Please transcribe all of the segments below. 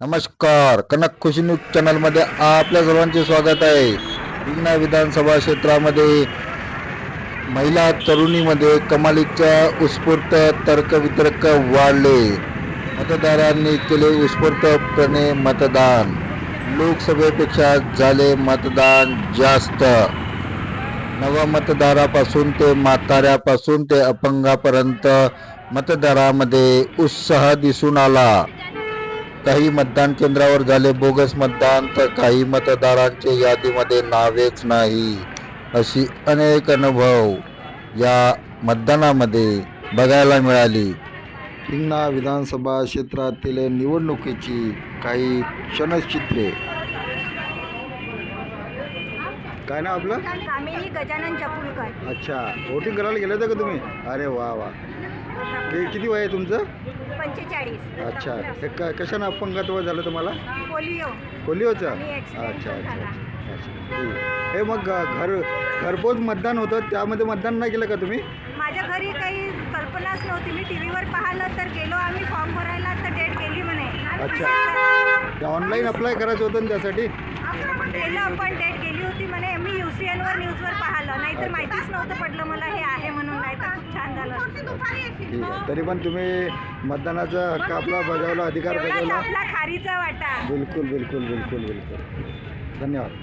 नमस्कार. कनक खुशी न्यूज चॅनलमध्ये आपल्या सर्वांचे स्वागत आहे. हिंगणा विधानसभा क्षेत्रामध्ये महिला तरुणीमध्ये कमालीच्या उत्स्फूर्त तर्कवितर्क वाढले. मतदारांनी केले उत्स्फूर्तपणे मतदान. लोकसभेपेक्षा झाले मतदान जास्त. नव मतदारापासून ते म्हाताऱ्यापासून ते अपंगापर्यंत मतदारामध्ये उत्साह दिसून आला. काही मतदान केंद्रावर झाले बोगस मतदान तर काही मतदारांचे यादीमध्ये नावेच नाही. अशी अनेक अनुभव या मतदानामध्ये बघायला मिळाली. हिंगणा विधानसभा क्षेत्रातील निवडणुकीची काही क्षणचित्रे. काय ना आपलं? कामिनी गजानन चपुलकर अच्छा वोटिंग करायला गेले होते का तुम्ही? अरे वा वा. किती वय आहे तुमचं? पंचेचाळीस. अच्छा. क कशानं अपंगत्व झालं तुम्हाला? पोलिओ. पोलिओचं? आणि अच्छा accident अच्छा झाला. अच्छा ठीक. हे मग घर घरपोच मतदान होतं. त्यामध्ये मतदान नाही केलं का तुम्ही? माझ्या घरी काही कल्पनाच नव्हती. मी टी व्हीवर पाहिलं तर गेलो आम्ही. फॉर्म भरायला तर डेट गेली म्हणे. अच्छा. ऑनलाईन अप्लाय करायचं होतं ना त्यासाठी? केलं पण डेट गेली होती म्हणे मी यू सी एनवर न्यूजवर पाहिलं. नाहीतर माहितीच नव्हतं पडलं मला हे आहे म्हणून नाही तर खूप छान झालं ठीक आहे. तरी पण तुम्ही मतदानाचा हक्क आपला बजावला अधिकार एवढाच बजावला. आपला खारीचा वाटा. बिलकुल बिलकुल बिलकुल बिलकुल. धन्यवाद.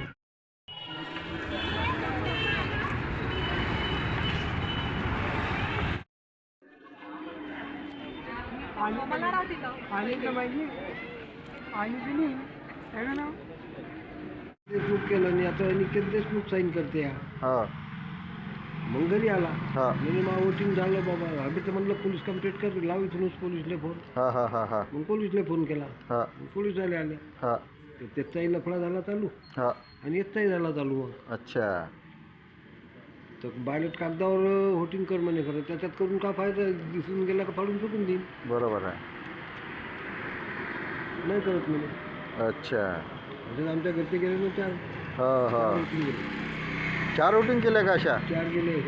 देशमुख केलं आणि आता निकेत देशमुख साईन करते या. हा. मग घरी आला. हा. म्हणजे मग वोटिंग झालं बाबा. आम्ही तर म्हणलं पोलीस कंप्लेंट कर. लाव इथूनच पोलीसले फोन हा हा हा हा. मग पोलीसले फोन केला. हा. मग पोलीस आले आले. हा. तर त्याचाही लफडा झाला चालू. हा. आणि याचाही झाला चालू मग. अच्छा. तर बायोलेट कागदावर वोटिंग कर म्हणे खरं. त्याच्यात करून का फायदा दिसून गेला का फाडून फेकून देईन. बरोबर आहे. नाही करत म्हणे. अच्छा. म्हणजे आमच्या घरचे गेले ना चार. हा हा. गेले. चार वोटिंग केल्या का अशा? चार गेले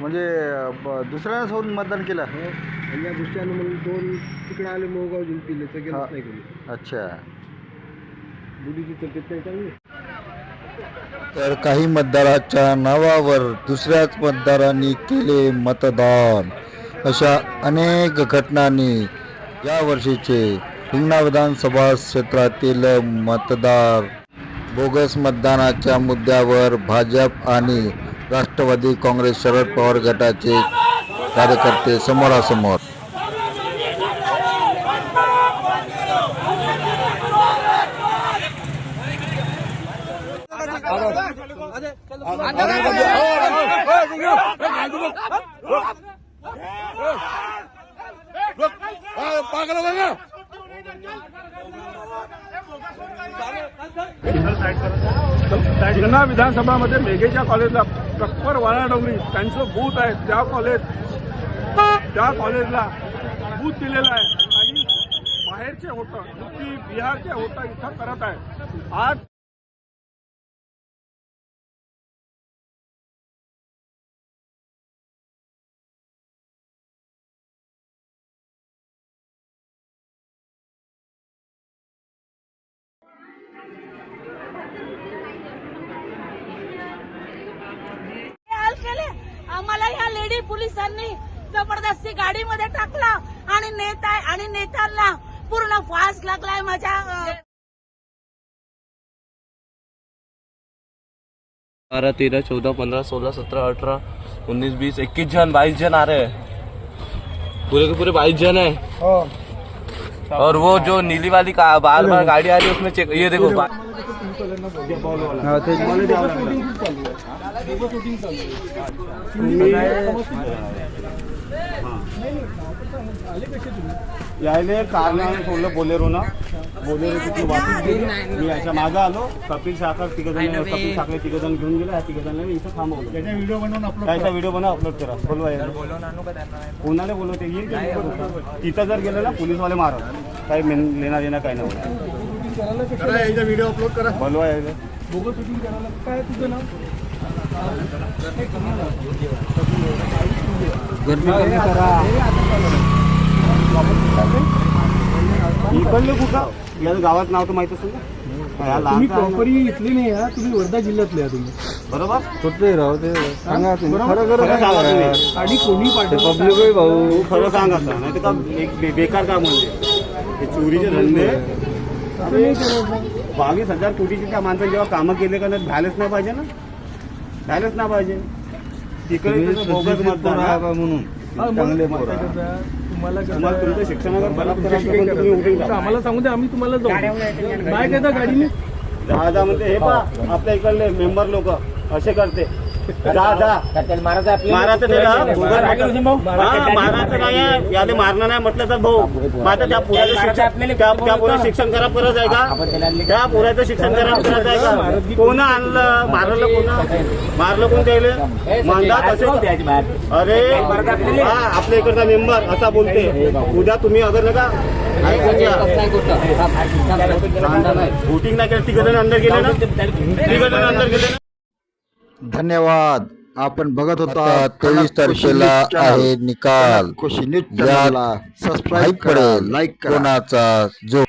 म्हणजे ब- दुसऱ्यानं सोडून मतदान केलं? हो. आणि या गोष्टीनं म्हणून दोन तिकडे आले मोगाव जिंकले तर हा. गेलंच नाही अच्छा. मुलीची तब्येत नाही चांगली? तर काही मतदाराच्या नावावर दुसऱ्याच मतदारांनी केले मतदान. अशा अनेक घटनांनी या वर्षीचे हिंगणा विधानसभा क्षेत्रातील मतदार बोगस मतदानाच्या मुद्द्यावर भाजप आणि राष्ट्रवादी काँग्रेस शरद पवार गटाचे कार्यकर्ते समोरासमोर. हो हिंगणा विधानसभामध्ये मेघेच्या कॉलेजला प्रॉपर वाळा त्यांचं बूथ आहे. त्या कॉलेज त्या कॉलेजला बूथ दिलेला आहे. आणि बाहेरचे होतं की बिहारचे होतं इथं करत आहे. आज आम्हाला लेडी पोलिसांनी ज़बरदस्ती गाडीमध्ये टाकला आणि नेता आणि नेत्यांना पूर्ण फास लागलाय माझ्या बारह तेरह चौदह पंद्रह सोलह सत्रह अठारह उन्नीस बीस इक्कीस जन बाईस जन आ रहे हैं। पूरे के पूरे बाईस जन है। और वो जो नीली वाली का बार बार गाड़ी आ रही है उसमें चेक ये देखो बा- यायले कारनं सोडलं बोलेरो ना बोलेरो तिथून वापस गेली मी याच्या मागं आलो. कपिल साखर तिघ जण कपिल साखरे तिघ जण घेऊन गेले. ह्या तिघ जणांना इथं थांबवलं. त्याचा व्हिडिओ बनवून अपलोड त्याचा व्हिडिओ बनव अपलोड करा. बोलवा यार. कोणाला बोलवते? येईल. तिथं? जर गेलं ना पोलीसवाले मारत काही मेन- लेणार देणार काही नाही. व्हिडिओ अपलोड करा. बोलवा यायला. गर्मी कमी करा. इकडले कुठं? या गावात नाव तर माहीत असेल ना? तुम्ही. प्रॉपरी इथले नाही आहे तुम्ही वर्धा जिल्ह्यातले आहे तुम्ही. बरोबर? कुठले राव ते? सांगा तुम्ही. खरं खरं खरं सांगा. सांगा तुम्ही. गाडी कोणी पाठवली पब्लिक भाऊ. खरं सांग आता नाही का एक बे- बेकार काम म्हणजे हे चोरीचे धंदे. बावीस हजार कोटीचे त्या माणसाने जेव्हा कामं केले का नाही झालेच नाही पाहिजे ना? झालेच नाही पाहिजे तिकडे तुम्ही कसं बोगस सुशिक्षित मतदान पोरं? आहे बा म्हणून हा, मग चांगले माहिती पोरं आहे आहे. कसं, तुम्हाला कसं तुम्हाला तुमच्या आहे, शिक्षणावर बराबर तुमच्याशी करायचं काही पण तुम्ही उठून करायचं. जा. आम्हाला सांगू दे आम्ही तुम्हाला जाऊ काय करता गाडीने जा म्हणते हे पा आपल्या इकडले मेंबर लोक असे करते जा जा मारायचं त्याला बोगस मतदान. हा, मारायचं नाही. याले मारणं नाही म्हटलं तर भाऊ आता त्या पुराचं शिक्षण त्या पोराचं शिक्षण खराब करत आहे का? त्या पोराचं शिक्षण खराब करत आहे का? कोण आणलं? मारलं कोण? मारलं कोण त्याले? मानदात असे अरे हा आपल्या इकडचा मेंबर असा बोलते. उद्या तुम्ही अगर नका. वोटिंग नाही केलं जण अंदर गेले ना? जण अंदर गेले ना? धन्यवाद. आपण बघत होता तेवीस तारखेला आहे निकाल. खुशी न्यूज यात चॅनलला सबस्क्राईब करा पडेल लाईक करा. कोणाचा जो